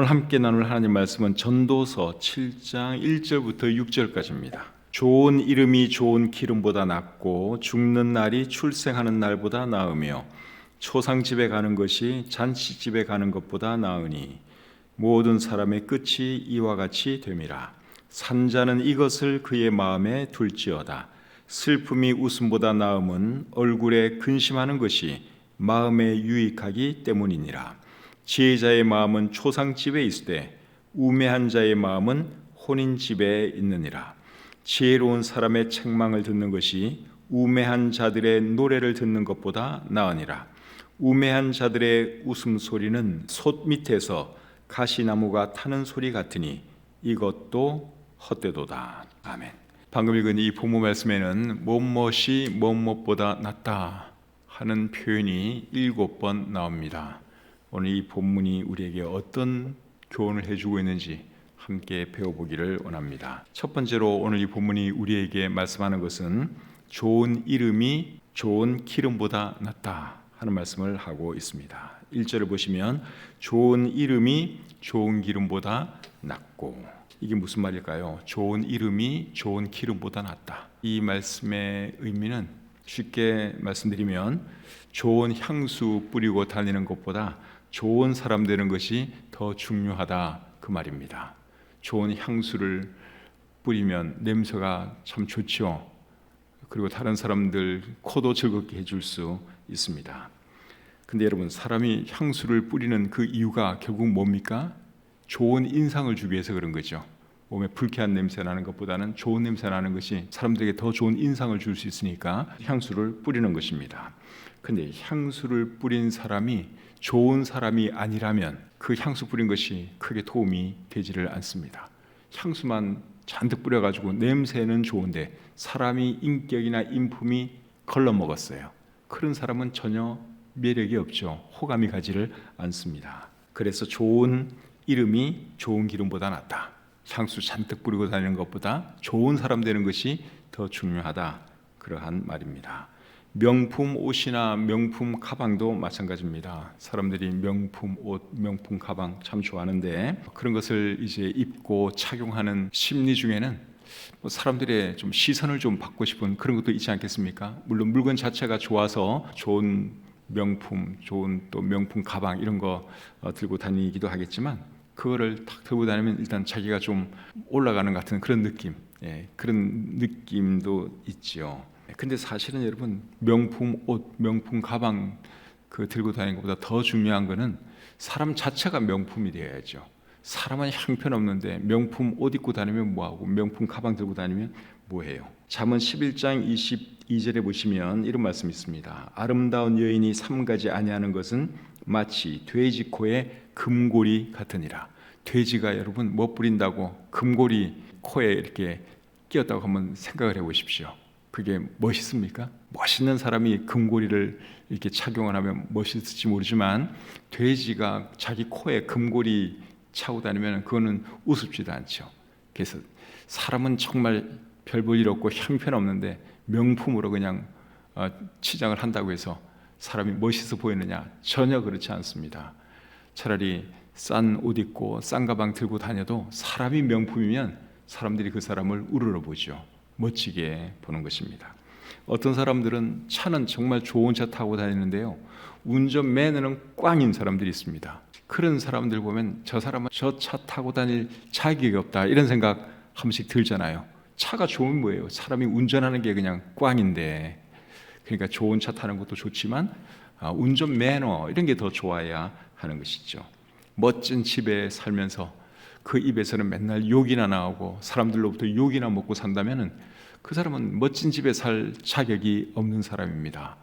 오늘 함께 나눌 하나님 말씀은 전도서 7장 1절부터 6절까지입니다. 좋은 이름이 좋은 기름보다 낫고 죽는 날이 출생하는 날보다 나으며 초상집에 가는 것이 잔치집에 가는 것보다 나으니 모든 사람의 끝이 이와 같이 됨이라. 산자는 이것을 그의 마음에 둘지어다. 슬픔이 웃음보다 나음은 얼굴에 근심하는 것이 마음에 유익하기 때문이니라 지혜자의 마음은 초상집에 있으되 우매한 자의 마음은 혼인 집에 있느니라. 지혜로운 사람의 책망을 듣는 것이 우매한 자들의 노래를 듣는 것보다 나으니라. 우매한 자들의 웃음소리는 솥 밑에서 가시나무가 타는 소리 같으니 이것도 헛되도다. 아멘. 방금 읽은 이 본모 말씀에는 무엇이 무엇보다 낫다 하는 표현이 일곱 번 나옵니다 오늘 이 본문이 우리에게 어떤 교훈을 해주고 있는지 함께 배워보기를 원합니다. 첫 번째로 오늘 이 본문이 우리에게 말씀하는 것은 좋은 이름이 좋은 기름보다 낫다 하는 말씀을 하고 있습니다. 1절을 보시면 좋은 이름이 좋은 기름보다 낫고 이게 무슨 말일까요? 좋은 이름이 좋은 기름보다 낫다. 이 말씀의 의미는 쉽게 말씀드리면 좋은 향수 뿌리고 다니는 것보다 좋은 사람 되는 것이 더 중요하다 그 말입니다. 좋은 향수를 뿌리면 냄새가 참 좋죠. 그리고 다른 사람들 코도 즐겁게 해줄 수 있습니다. 근데 여러분 사람이 향수를 뿌리는 그 이유가 결국 뭡니까? 좋은 인상을 주기 위해서 그런 거죠. 몸에 불쾌한 냄새 나는 것보다는 좋은 냄새 나는 것이 사람들에게 더 좋은 인상을 줄 수 있으니까 향수를 뿌리는 것입니다. 근데 향수를 뿌린 사람이 좋은 사람이 아니라면 그 향수 뿌린 것이 크게 도움이 되지를 않습니다. 향수만 잔뜩 뿌려가지고 냄새는 좋은데 사람이 인격이나 인품이 걸러먹었어요. 그런 사람은 전혀 매력이 없죠. 호감이 가지를 않습니다. 그래서 좋은 이름이 좋은 기름보다 낫다. 향수 잔뜩 뿌리고 다니는 것보다 좋은 사람 되는 것이 더 중요하다. 그러한 말입니다. 명품 옷이나 명품 가방도 마찬가지입니다. 사람들이 명품 옷, 명품 가방 참 좋아하는데 그런 것을 이제 입고 착용하는 심리 중에는 뭐 사람들의 좀 시선을 좀 받고 싶은 그런 것도 있지 않겠습니까? 물론 물건 자체가 좋아서 좋은 명품, 좋은 또 명품 가방 이런 거 어, 들고 다니기도 하겠지만 그거를 탁 들고 다니면 일단 자기가 좀 올라가는 같은 그런 느낌, 예, 그런 느낌도 있지요. 근데 사실은 여러분 명품 옷, 명품 가방 그 들고 다니는 것보다 더 중요한 거는 사람 자체가 명품이 되어야죠. 사람은 형편없는데 명품 옷 입고 다니면 뭐하고 명품 가방 들고 다니면 뭐해요? 잠언 11장 22절에 보시면 이런 말씀이 있습니다. 아름다운 여인이 삼가지 아니하는 것은 마치 돼지 코에 금고리 같으니라. 돼지가 여러분 뭐 뿌린다고 금고리 코에 이렇게 끼었다고 한번 생각을 해 보십시오. 그게 멋있습니까? 멋있는 사람이 금고리를 이렇게 착용을 하면 멋있을지 모르지만 돼지가 자기 코에 금고리 차고 다니면 그거는 우습지도 않죠. 그래서 사람은 정말 별볼일 없고 형편없는데 명품으로 그냥 어, 치장을 한다고 해서 사람이 멋있어 보이느냐? 전혀 그렇지 않습니다. 차라리 싼 옷 입고 싼 가방 들고 다녀도 사람이 명품이면 사람들이 그 사람을 우러러 보죠. 멋지게 보는 것입니다. 어떤 사람들은 차는 정말 좋은 차 타고 다니는데요. 운전 매너는 꽝인 사람들이 있습니다. 그런 사람들 보면 저 사람은 저 차 타고 다닐 자격이 없다 이런 생각 한 번씩 들잖아요. 차가 좋은 뭐예요? 사람이 운전하는 게 그냥 꽝인데 그러니까 좋은 차 타는 것도 좋지만 아, 운전 매너 이런 게 더 좋아야 하는 것이죠. 멋진 집에 살면서 그 입에서는 맨날 욕이나 나오고 사람들로부터 욕이나 먹고 산다면은 그 사람은 멋진 집에 살 자격이 없는 사람입니다.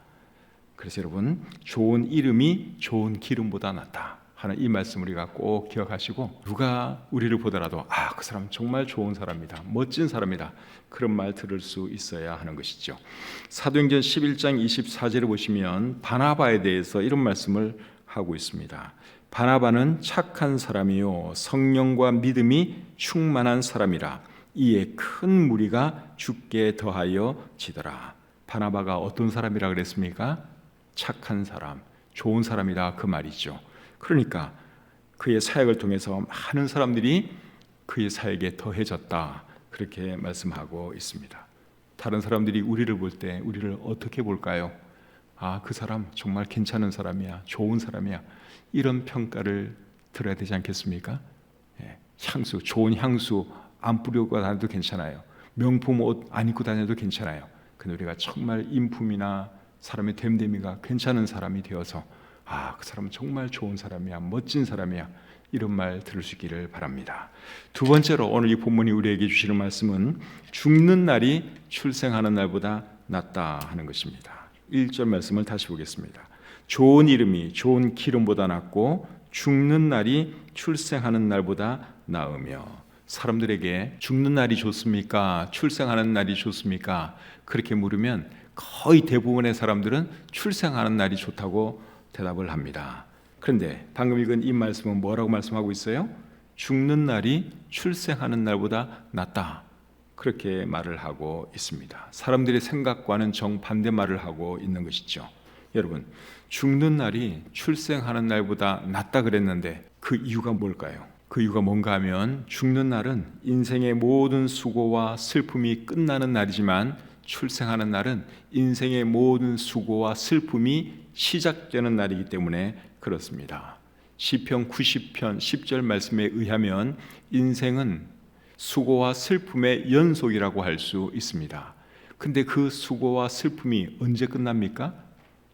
그래서 여러분 좋은 이름이 좋은 기름보다 낫다 하는 이 말씀 우리가 꼭 기억하시고 누가 우리를 보더라도 아 그 사람 정말 좋은 사람이다 멋진 사람이다 그런 말 들을 수 있어야 하는 것이죠. 사도행전 11장 24절을 보시면 바나바에 대해서 이런 말씀을 하고 있습니다. 바나바는 착한 사람이요 성령과 믿음이 충만한 사람이라 이에 큰 무리가 죽게 더하여 지더라. 바나바가 어떤 사람이라 그랬습니까? 착한 사람, 좋은 사람이다 그 말이죠. 그러니까 그의 사역을 통해서 많은 사람들이 그의 사역에 더해졌다. 그렇게 말씀하고 있습니다. 다른 사람들이 우리를 볼 때 우리를 어떻게 볼까요? 아, 그 사람 정말 괜찮은 사람이야. 좋은 사람이야. 이런 평가를 들어야 되지 않겠습니까? 예, 향수, 좋은 향수 안 뿌리고 다녀도 괜찮아요. 명품 옷 안 입고 다녀도 괜찮아요. 근데 우리가 정말 인품이나 사람의 됨됨이가 괜찮은 사람이 되어서 아, 그 사람은 정말 좋은 사람이야. 멋진 사람이야. 이런 말 들을 수 있기를 바랍니다. 두 번째로 오늘 이 본문이 우리에게 주시는 말씀은 죽는 날이 출생하는 날보다 낫다 하는 것입니다. 1절 말씀을 다시 보겠습니다. 좋은 이름이 좋은 기름보다 낫고 죽는 날이 출생하는 날보다 나으며 사람들에게 죽는 날이 좋습니까? 출생하는 날이 좋습니까? 그렇게 물으면 거의 대부분의 사람들은 출생하는 날이 좋다고 대답을 합니다. 그런데 방금 읽은 이 말씀은 뭐라고 말씀하고 있어요? 죽는 날이 출생하는 날보다 낫다. 그렇게 말을 하고 있습니다. 사람들의 생각과는 정반대 말을 하고 있는 것이죠. 여러분, 죽는 날이 출생하는 날보다 낫다 그랬는데 그 이유가 뭘까요? 그 이유가 뭔가 하면 죽는 날은 인생의 모든 수고와 슬픔이 끝나는 날이지만 출생하는 날은 인생의 모든 수고와 슬픔이 시작되는 날이기 때문에 그렇습니다. 시편 90편 10절 말씀에 의하면 인생은 수고와 슬픔의 연속이라고 할 수 있습니다. 근데 그 수고와 슬픔이 언제 끝납니까?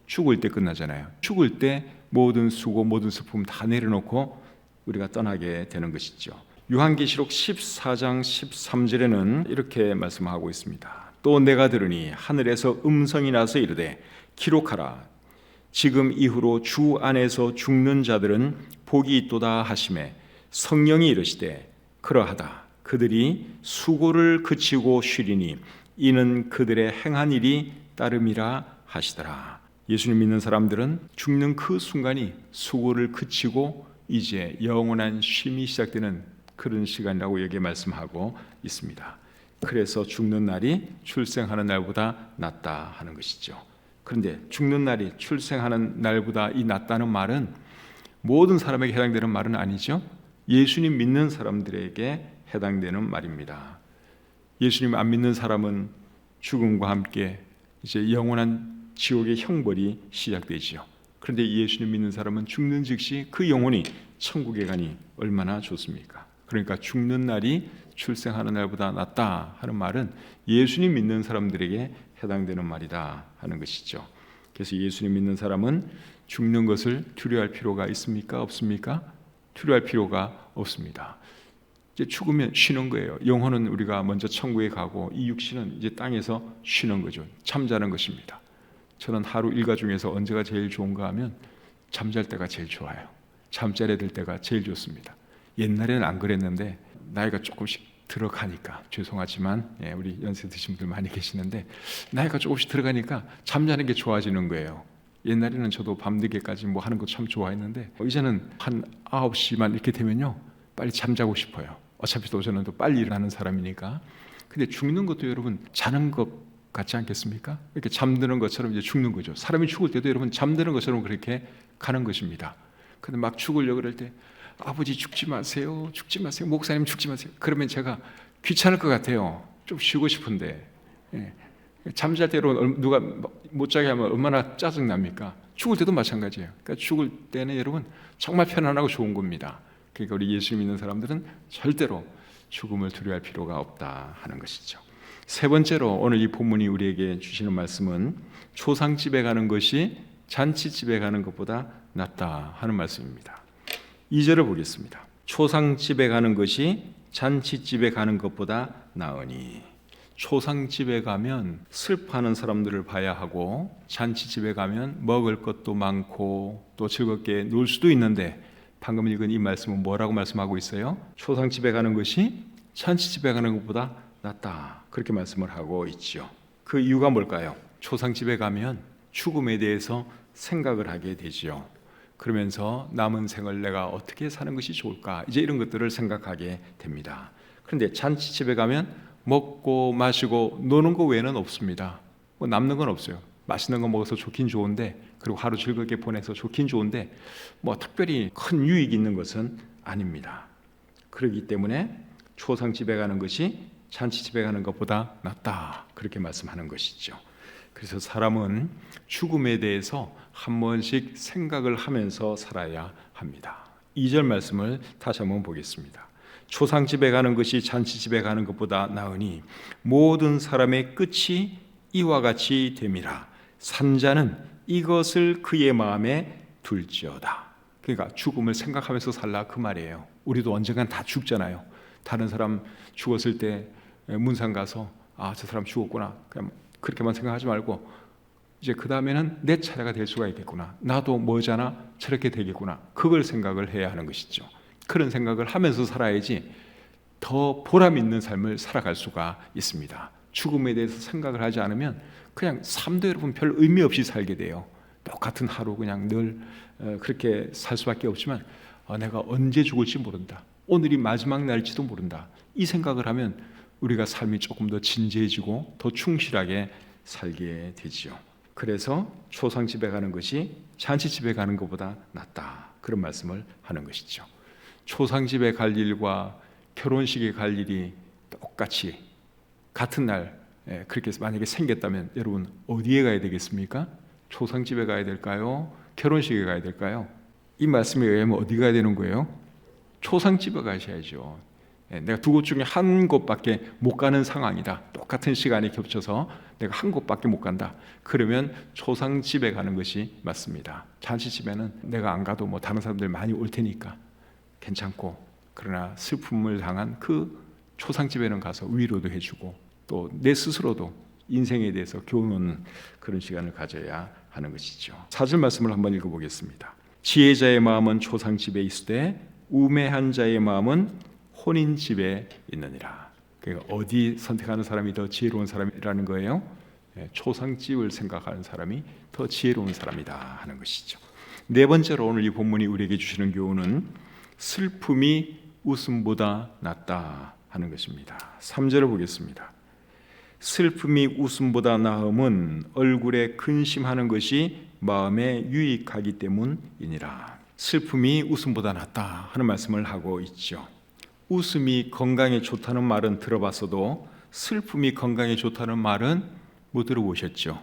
죽을 때 끝나잖아요. 죽을 때 모든 수고, 모든 슬픔 다 내려놓고 우리가 떠나게 되는 것이죠. 요한계시록 14장 13절에는 이렇게 말씀하고 있습니다. 또 내가 들으니 하늘에서 음성이 나서 이르되 기록하라 지금 이후로 주 안에서 죽는 자들은 복이 있도다 하심에 성령이 이르시되 그러하다 그들이 수고를 그치고 쉬리니 이는 그들의 행한 일이 따름이라 하시더라 예수님 믿는 사람들은 죽는 그 순간이 수고를 그치고 이제 영원한 쉼이 시작되는 그런 시간이라고 여기 말씀하고 있습니다. 그래서 죽는 날이 출생하는 날보다 낫다 하는 것이죠. 그런데 죽는 날이 출생하는 날보다 이 낫다는 말은 모든 사람에게 해당되는 말은 아니죠. 예수님 믿는 사람들에게 해당되는 말입니다. 예수님 안 믿는 사람은 죽음과 함께 이제 영원한 지옥의 형벌이 시작되지요. 그런데 예수님 믿는 사람은 죽는 즉시 그 영혼이 천국에 가니 얼마나 좋습니까? 그러니까 죽는 날이 출생하는 날보다 낫다 하는 말은 예수님 믿는 사람들에게 해당되는 말이다 하는 것이죠. 그래서 예수님 믿는 사람은 죽는 것을 두려워할 필요가 있습니까? 없습니까? 두려워할 필요가 없습니다. 이제 죽으면 쉬는 거예요. 영혼은 우리가 먼저 천국에 가고 이 육신은 이제 땅에서 쉬는 거죠. 잠자는 것입니다. 저는 하루 일과 중에서 언제가 제일 좋은가 하면 잠잘 때가 제일 좋아요. 잠자리에 들 때가 제일 좋습니다. 옛날에는 안 그랬는데 나이가 조금씩 들어가니까 죄송하지만 예, 우리 연세 드신 분들 많이 계시는데 나이가 조금씩 들어가니까 잠자는 게 좋아지는 거예요. 옛날에는 저도 밤늦게까지 뭐 하는 거 참 좋아했는데 이제는 한 9시만 이렇게 되면요. 빨리 잠자고 싶어요. 어차피 또 저는 또 빨리 일어나는 사람이니까. 근데 죽는 것도 여러분 자는 것 같지 않겠습니까? 이렇게 잠드는 것처럼 이제 죽는 거죠. 사람이 죽을 때도 여러분 잠드는 것처럼 그렇게 가는 것입니다. 근데 막 죽으려고 그럴 때 아버지 죽지 마세요. 죽지 마세요. 목사님 죽지 마세요. 그러면 제가 귀찮을 것 같아요. 좀 쉬고 싶은데. 예. 잠잘 때로 누가 못 자게 하면 얼마나 짜증 납니까? 죽을 때도 마찬가지예요. 그러니까 죽을 때는 여러분 정말 편안하고 좋은 겁니다. 그러니까 우리 예수 믿는 사람들은 절대로 죽음을 두려워할 필요가 없다 하는 것이죠. 세 번째로 오늘 이 본문이 우리에게 주시는 말씀은 초상집에 가는 것이 잔치집에 가는 것보다 낫다 하는 말씀입니다. 2절을 보겠습니다. 초상집에 가는 것이 잔치집에 가는 것보다 나으니 초상집에 가면 슬퍼하는 사람들을 봐야 하고 잔치집에 가면 먹을 것도 많고 또 즐겁게 놀 수도 있는데 방금 읽은 이 말씀은 뭐라고 말씀하고 있어요? 초상집에 가는 것이 잔치집에 가는 것보다 낫다. 그렇게 말씀을 하고 있지요. 그 이유가 뭘까요? 초상집에 가면 죽음에 대해서 생각을 하게 되지요. 그러면서 남은 생을 내가 어떻게 사는 것이 좋을까? 이제 이런 것들을 생각하게 됩니다. 그런데 잔치집에 가면 먹고 마시고 노는 거 외에는 없습니다. 뭐 남는 건 없어요. 맛있는 거 먹어서 좋긴 좋은데 그리고 하루 즐겁게 보내서 좋긴 좋은데 뭐 특별히 큰 유익이 있는 것은 아닙니다. 그렇기 때문에 초상집에 가는 것이 잔치집에 가는 것보다 낫다 그렇게 말씀하는 것이죠. 그래서 사람은 죽음에 대해서 한 번씩 생각을 하면서 살아야 합니다. 2절 말씀을 다시 한번 보겠습니다. 초상집에 가는 것이 잔치집에 가는 것보다 나으니 모든 사람의 끝이 이와 같이 됨이라 산자는 이것을 그의 마음에 둘지어다. 그러니까 죽음을 생각하면서 살라 그 말이에요. 우리도 언젠간 다 죽잖아요. 다른 사람 죽었을 때 문상 가서 아 저 사람 죽었구나 그냥 그렇게만 생각하지 말고 이제 그 다음에는 내 차례가 될 수가 있겠구나. 나도 뭐잖아 저렇게 되겠구나. 그걸 생각을 해야 하는 것이죠. 그런 생각을 하면서 살아야지 더 보람 있는 삶을 살아갈 수가 있습니다. 죽음에 대해서 생각을 하지 않으면 그냥 삶도 여러분 별 의미 없이 살게 돼요. 똑같은 하루 그냥 늘 어, 그렇게 살 수밖에 없지만 아, 내가 언제 죽을지 모른다. 오늘이 마지막 날일지도 모른다. 이 생각을 하면 우리가 삶이 조금 더 진지해지고 더 충실하게 살게 되지요. 그래서 초상 집에 가는 것이 잔치 집에 가는 것보다 낫다. 그런 말씀을 하는 것이죠. 초상 집에 갈 일과 결혼식에 갈 일이 똑같이 같은 날 예, 그렇게 만약에 생겼다면 여러분 어디에 가야 되겠습니까? 초상 집에 가야 될까요? 결혼식에 가야 될까요? 이 말씀에 의하면 어디 가야 되는 거예요? 초상 집에 가셔야죠. 예, 내가 두 곳 중에 한 곳밖에 못 가는 상황이다. 똑같은 시간이 겹쳐서 내가 한 곳밖에 못 간다. 그러면 초상 집에 가는 것이 맞습니다. 잔치 집에는 내가 안 가도 뭐 다른 사람들 많이 올 테니까 괜찮고 그러나 슬픔을 당한 그 초상 집에는 가서 위로도 해주고 또 내 스스로도 인생에 대해서 교훈하는 그런 시간을 가져야 하는 것이죠. 사절 말씀을 한번 읽어보겠습니다. 지혜자의 마음은 초상집에 있으되 우매한 자의 마음은 혼인집에 있느니라. 그러니까 어디 선택하는 사람이 더 지혜로운 사람이라는 거예요? 예, 초상집을 생각하는 사람이 더 지혜로운 사람이다 하는 것이죠. 네 번째로 오늘 이 본문이 우리에게 주시는 교훈은 슬픔이 웃음보다 낫다 하는 것입니다. 3절을 보겠습니다. 슬픔이 웃음보다 나음은 얼굴에 근심하는 것이 마음에 유익하기 때문이니라. 슬픔이 웃음보다 낫다 하는 말씀을 하고 있죠. 웃음이 건강에 좋다는 말은 들어봤어도 슬픔이 건강에 좋다는 말은 못 들어보셨죠?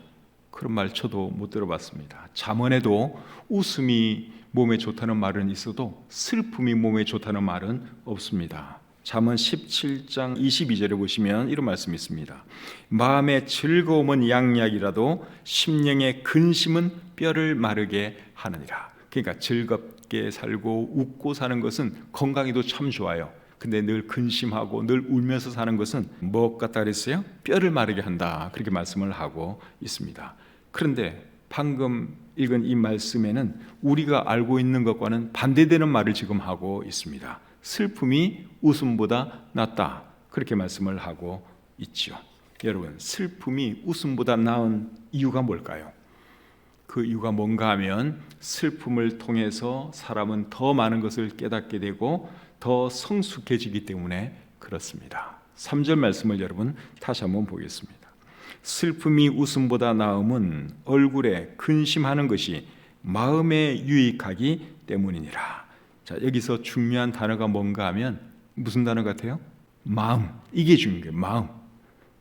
그런 말 저도 못 들어봤습니다. 잠언에도 웃음이 몸에 좋다는 말은 있어도 슬픔이 몸에 좋다는 말은 없습니다. 잠언 17장 22절에 보시면 이런 말씀이 있습니다. 마음의 즐거움은 양약이라도 심령의 근심은 뼈를 마르게 하느니라. 그러니까 즐겁게 살고 웃고 사는 것은 건강에도 참 좋아요. 근데 늘 근심하고 늘 울면서 사는 것은 무엇 같다 그랬어요? 뼈를 마르게 한다. 그렇게 말씀을 하고 있습니다. 그런데 방금 읽은 이 말씀에는 우리가 알고 있는 것과는 반대되는 말을 지금 하고 있습니다. 슬픔이 웃음보다 낫다. 그렇게 말씀을 하고 있죠. 여러분, 슬픔이 웃음보다 나은 이유가 뭘까요? 그 이유가 뭔가 하면 슬픔을 통해서 사람은 더 많은 것을 깨닫게 되고 더 성숙해지기 때문에 그렇습니다. 3절 말씀을 여러분 다시 한번 보겠습니다. 슬픔이 웃음보다 나음은 얼굴에 근심하는 것이 마음에 유익하기 때문이니라. 자, 여기서 중요한 단어가 뭔가 하면 무슨 단어 같아요? 마음. 이게 중요한 거예요. 마음.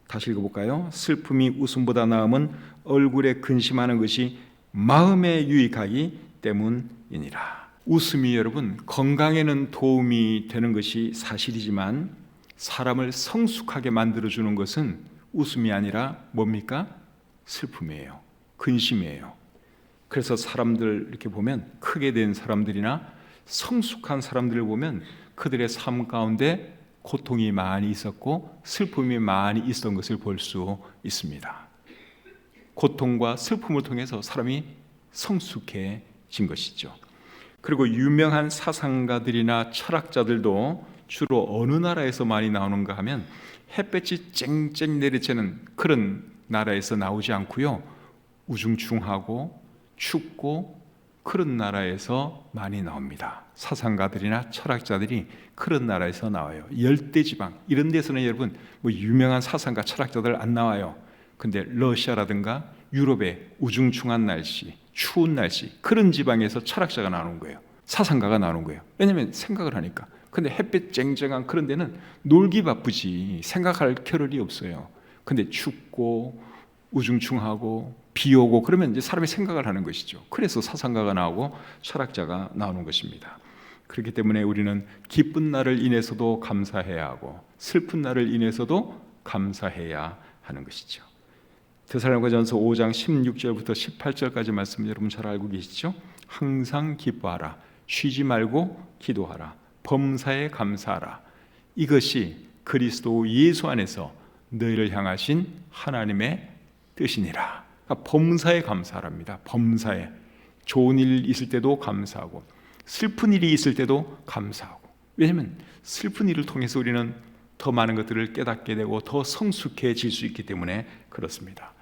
다시 읽어볼까요? 슬픔이 웃음보다 나음은 얼굴에 근심하는 것이 마음에 유익하기 때문이니라. 웃음이 여러분 건강에는 도움이 되는 것이 사실이지만 사람을 성숙하게 만들어 주는 것은 웃음이 아니라 뭡니까? 슬픔이에요. 근심이에요. 그래서 사람들 이렇게 보면 크게 된 사람들이나 성숙한 사람들을 보면 그들의 삶 가운데 고통이 많이 있었고 슬픔이 많이 있었던 것을 볼 수 있습니다. 고통과 슬픔을 통해서 사람이 성숙해진 것이죠. 그리고 유명한 사상가들이나 철학자들도 주로 어느 나라에서 많이 나오는가 하면 햇볕이 쨍쨍 내리쬐는 그런 나라에서 나오지 않고요. 우중충하고 춥고 그런 나라에서 많이 나옵니다. 사상가들이나 철학자들이 그런 나라에서 나와요. 열대 지방 이런 데서는 여러분 뭐 유명한 사상가 철학자들 안 나와요. 근데 러시아라든가 유럽의 우중충한 날씨, 추운 날씨 그런 지방에서 철학자가 나오는 거예요. 사상가가 나오는 거예요. 왜냐하면 생각을 하니까. 근데 햇빛 쨍쨍한 그런 데는 놀기 바쁘지 생각할 겨를이 없어요. 근데 춥고 우중충하고 비 오고 그러면 이제 사람이 생각을 하는 것이죠. 그래서 사상가가 나오고 철학자가 나오는 것입니다. 그렇기 때문에 우리는 기쁜 날을 인해서도 감사해야 하고 슬픈 날을 인해서도 감사해야 하는 것이죠. 데살로니가전서 5장 16절부터 18절까지 말씀 여러분 잘 알고 계시죠? 항상 기뻐하라. 쉬지 말고 기도하라. 범사에 감사하라. 이것이 그리스도 예수 안에서 너희를 향하신 하나님의 뜻이니라. 그러니까 범사에 감사하랍니다. 범사에 좋은 일 있을 때도 감사하고 슬픈 일이 있을 때도 감사하고. 왜냐하면 슬픈 일을 통해서 우리는 더 많은 것들을 깨닫게 되고 더 성숙해질 수 있기 때문에 그렇습니다.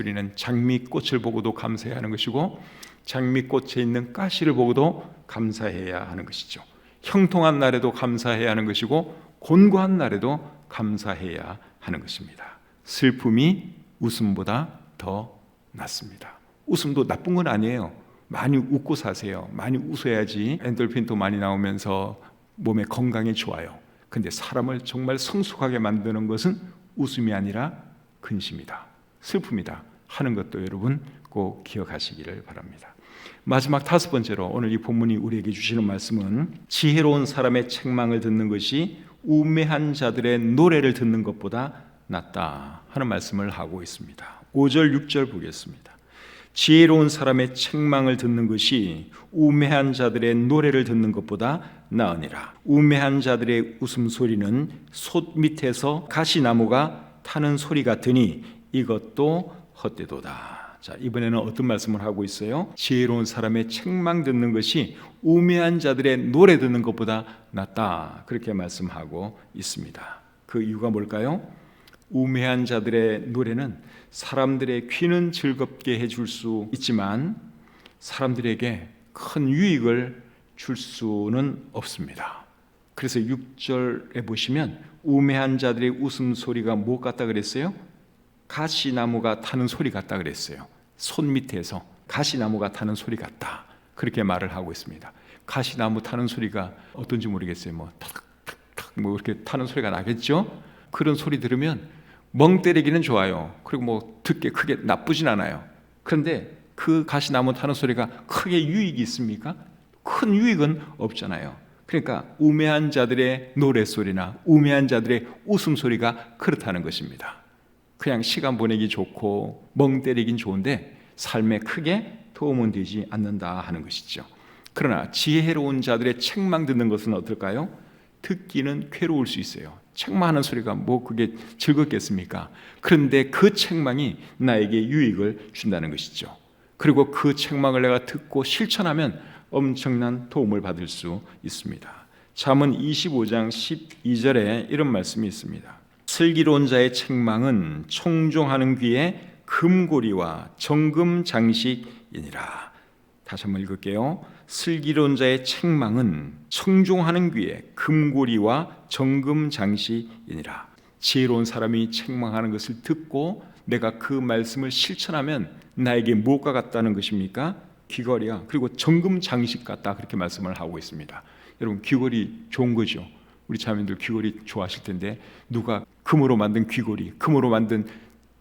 우리는 장미꽃을 보고도 감사해야 하는 것이고 장미꽃에 있는 가시를 보고도 감사해야 하는 것이죠. 형통한 날에도 감사해야 하는 것이고 곤고한 날에도 감사해야 하는 것입니다. 슬픔이 웃음보다 더 낫습니다. 웃음도 나쁜 건 아니에요. 많이 웃고 사세요. 많이 웃어야지 엔돌핀도 많이 나오면서 몸에 건강에 좋아요. 근데 사람을 정말 성숙하게 만드는 것은 웃음이 아니라 근심이다. 슬픔이다. 하는 것도 여러분 꼭 기억하시기를 바랍니다. 마지막 다섯 번째로 오늘 이 본문이 우리에게 주시는 말씀은 지혜로운 사람의 책망을 듣는 것이 우매한 자들의 노래를 듣는 것보다 낫다 하는 말씀을 하고 있습니다. 5절 6절 보겠습니다. 지혜로운 사람의 책망을 듣는 것이 우매한 자들의 노래를 듣는 것보다 나으니라. 우매한 자들의 웃음소리는 솥 밑에서 가시나무가 타는 소리 같으니 이것도 헛되도다. 자, 이번에는 어떤 말씀을 하고 있어요? 지혜로운 사람의 책망 듣는 것이 우매한 자들의 노래 듣는 것보다 낫다. 그렇게 말씀하고 있습니다. 그 이유가 뭘까요? 우매한 자들의 노래는 사람들의 귀는 즐겁게 해줄 수 있지만 사람들에게 큰 유익을 줄 수는 없습니다. 그래서 6절에 보시면 우매한 자들의 웃음소리가 뭐 같다 그랬어요? 가시나무가 타는 소리 같다 그랬어요. 손 밑에서 가시나무가 타는 소리 같다. 그렇게 말을 하고 있습니다. 가시나무 타는 소리가 어떤지 모르겠어요. 뭐 탁탁탁 뭐 이렇게 타는 소리가 나겠죠? 그런 소리 들으면 멍 때리기는 좋아요. 그리고 뭐 듣기 크게 나쁘진 않아요. 그런데 그 가시나무 타는 소리가 크게 유익이 있습니까? 큰 유익은 없잖아요. 그러니까 우매한 자들의 노래소리나 우매한 자들의 웃음소리가 그렇다는 것입니다. 그냥 시간 보내기 좋고 멍 때리긴 좋은데 삶에 크게 도움은 되지 않는다 하는 것이죠. 그러나 지혜로운 자들의 책망 듣는 것은 어떨까요? 듣기는 괴로울 수 있어요. 책망하는 소리가 뭐 그게 즐겁겠습니까? 그런데 그 책망이 나에게 유익을 준다는 것이죠. 그리고 그 책망을 내가 듣고 실천하면 엄청난 도움을 받을 수 있습니다. 잠언 25장 12절에 이런 말씀이 있습니다. 슬기로운 자의 책망은 청종하는 귀에 금고리와 정금 장식이니라. 다시 한번 읽을게요. 슬기로운 자의 책망은 청종하는 귀에 금고리와 정금 장식이니라. 지혜로운 사람이 책망하는 것을 듣고 내가 그 말씀을 실천하면 나에게 무엇과 같다는 것입니까? 귀걸이야. 그리고 정금 장식 같다. 그렇게 말씀을 하고 있습니다. 여러분 귀걸이 좋은 거죠. 우리 자매들 귀걸이 좋아하실 텐데 누가 금으로 만든 귀걸이, 금으로 만든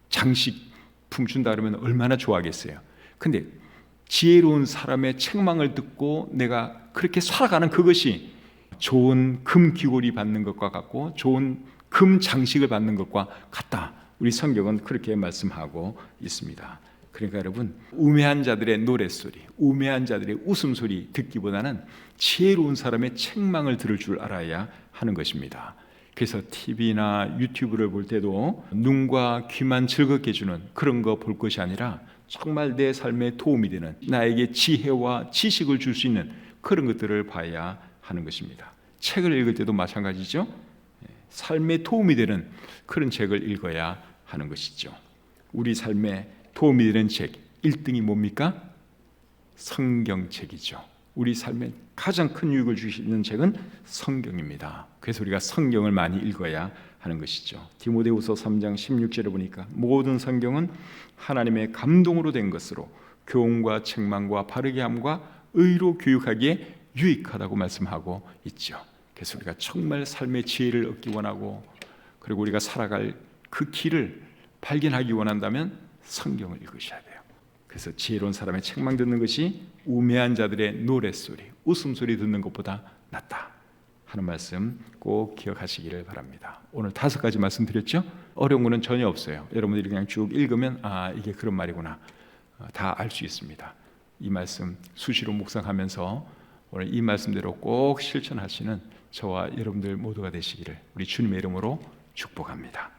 장식품 준다 그러면 얼마나 좋아하겠어요. 근데 지혜로운 사람의 책망을 듣고 내가 그렇게 살아가는 그것이 좋은 금 귀걸이 받는 것과 같고 좋은 금 장식을 받는 것과 같다. 우리 성경은 그렇게 말씀하고 있습니다. 그러니까 여러분 우매한 자들의 노랫소리, 우매한 자들의 웃음소리 듣기보다는 지혜로운 사람의 책망을 들을 줄 알아야 하는 것입니다. 그래서 TV나 유튜브를 볼 때도 눈과 귀만 즐겁게 주는 그런 거 볼 것이 아니라 정말 내 삶에 도움이 되는 나에게 지혜와 지식을 줄 수 있는 그런 것들을 봐야 하는 것입니다. 책을 읽을 때도 마찬가지죠. 예, 삶에 도움이 되는 그런 책을 읽어야 하는 것이죠. 우리 삶에 도움이 되는 책 1등이 뭡니까? 성경책이죠. 우리 삶에 가장 큰 유익을 주시는 책은 성경입니다. 그래서 우리가 성경을 많이 읽어야 하는 것이죠. 디모데후서 3장 16절에 보니까 모든 성경은 하나님의 감동으로 된 것으로 교훈과 책망과 바르게 함과 의로 교육하기에 유익하다고 말씀하고 있죠. 그래서 우리가 정말 삶의 지혜를 얻기 원하고 그리고 우리가 살아갈 그 길을 발견하기 원한다면 성경을 읽으셔야 돼요. 그래서 지혜로운 사람의 책망 듣는 것이 우매한 자들의 노랫소리, 웃음소리 듣는 것보다 낫다 하는 말씀 꼭 기억하시기를 바랍니다. 오늘 다섯 가지 말씀드렸죠? 어려운 거는 전혀 없어요. 여러분들이 그냥 쭉 읽으면 아 이게 그런 말이구나 어, 다알 수 있습니다. 이 말씀 수시로 묵상하면서 오늘 이 말씀대로 꼭 실천하시는 저와 여러분들 모두가 되시기를 우리 주님의 이름으로 축복합니다.